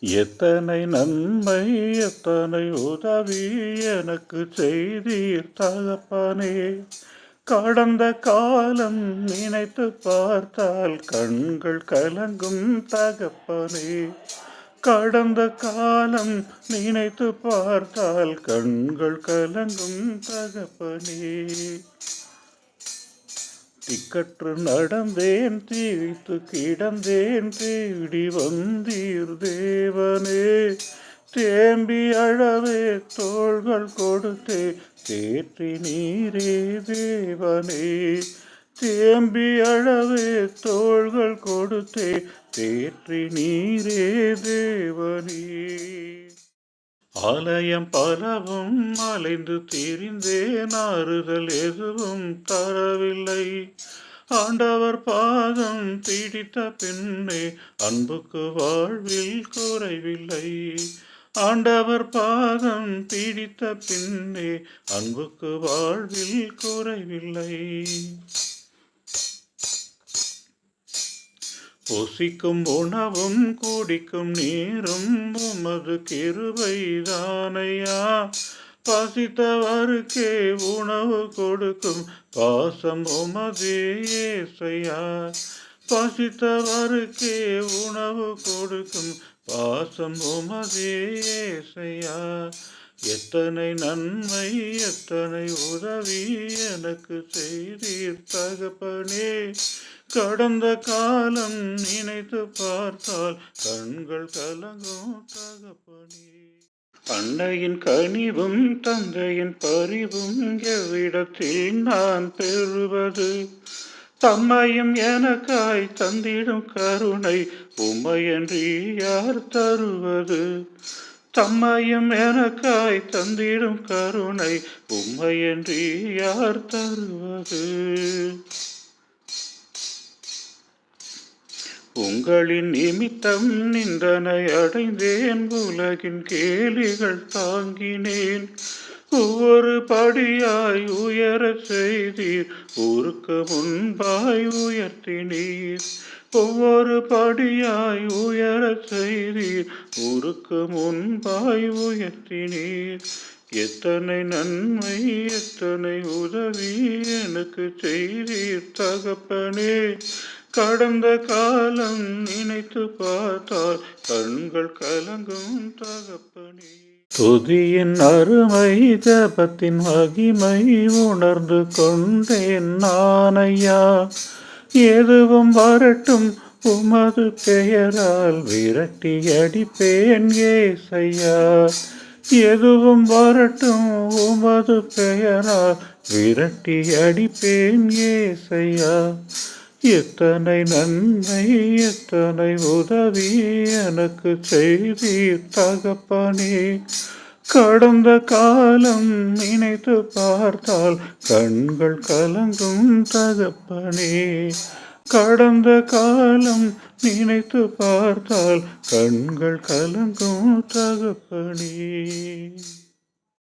எத்தனை நன்மை எத்தனை உதவி எனக்கு செய்தீர் தகப்பனே. கடந்த காலம் நினைத்து பார்த்தால் கண்கள் கலங்கும் தகப்பனே. கடந்த காலம் நினைத்து பார்த்தால் கண்கள் கலங்கும் தகப்பனே. திக்கற்று நடந்தேன் தீழ்த்து கிடந்தேன் தேடி வந்தீர் தேவனே. தேம்பி அழவே தோள்கள் கொடுத்தே தேற்றி நீரே தேவனே. தேம்பி அழவே தோள்கள் கொடுத்தே தேற்றி நீரே தேவனே. ஆலயம் பலவும் அலைந்து திரிந்தேன் ஆறுதல் எதுவும் தரவில்லை. ஆண்டவர் பாதம் பீடித்த பெண்ணே அன்புக்கு வாழ்வில் குறைவில்லை. ஆண்டவர் பாதம் பீடித்த பின்னே அன்புக்கு வாழ்வில் குறைவில்லை. பொசிக்கும் உணவும் குடிக்கும் நீரும் உமது கிருபைதானையா பசித்தவருக்கே உணவு கொடுக்கும் பாசம் உமதே ஏசையா. பசித்தவருக்கே உணவு கொடுக்கும் பாசம் உமதே எத்தனை நன்மை எத்தனை உதவி எனக்கு செய்தீர் தகப்பனே. கடந்த காலம் நினைத்து பார்த்தால் கண்கள் கலங்கும் தகப்பனே. அன்னையின் கனிவும் தந்தையின் பரிவும் எவ்விடத்தில் நான் பெறுவது? தம்மையும் எனக்காய் தந்திடும் கருணை உம்மையன்றி யார் தருவது? தம்மையும் எனக்காய் தந்திடும் கருணை உம்மையன்றி யார் தருவது? உங்களின் நிமித்தம் நின்றனை அடைந்தேன் உலகின் கேலிகள் தாங்கினேன். ஒவ்வொரு படியாய் உயர செய்தீர் ஊருக்கு முன்பாய் உயர்த்தினீர். ஒவ்வொரு படியாய் உயர செய்தீர் ஊருக்கு முன்பாய் உயர்த்தினீர். எத்தனை நன்மை எத்தனை உதவி எனக்கு செய்தீர் தகப்பனே. கடந்த காலம் நினைத்து பார்த்தால் கண்கள் கலங்கும் தகப்பனே. துதியின் அருமை ஜபத்தின் மகிமை உணர்ந்து கொண்டேன் நானையா எதுவும் வரட்டும் உமது பெயரால் விரட்டி அடிப்பேன் ஏசையா. எதுவும் வரட்டும் உமது பெயரால் விரட்டி அடிப்பேன் ஏசையா. எத்தனை நன்மை எத்தனை உதவி எனக்கு செய்தி தகப்பனே. கடந்த காலம் நினைத்து பார்த்தால் கண்கள் கலங்கும் தகப்பனே. கடந்த காலம் நினைத்து பார்த்தால் கண்கள் கலங்கும் தகப்பனே.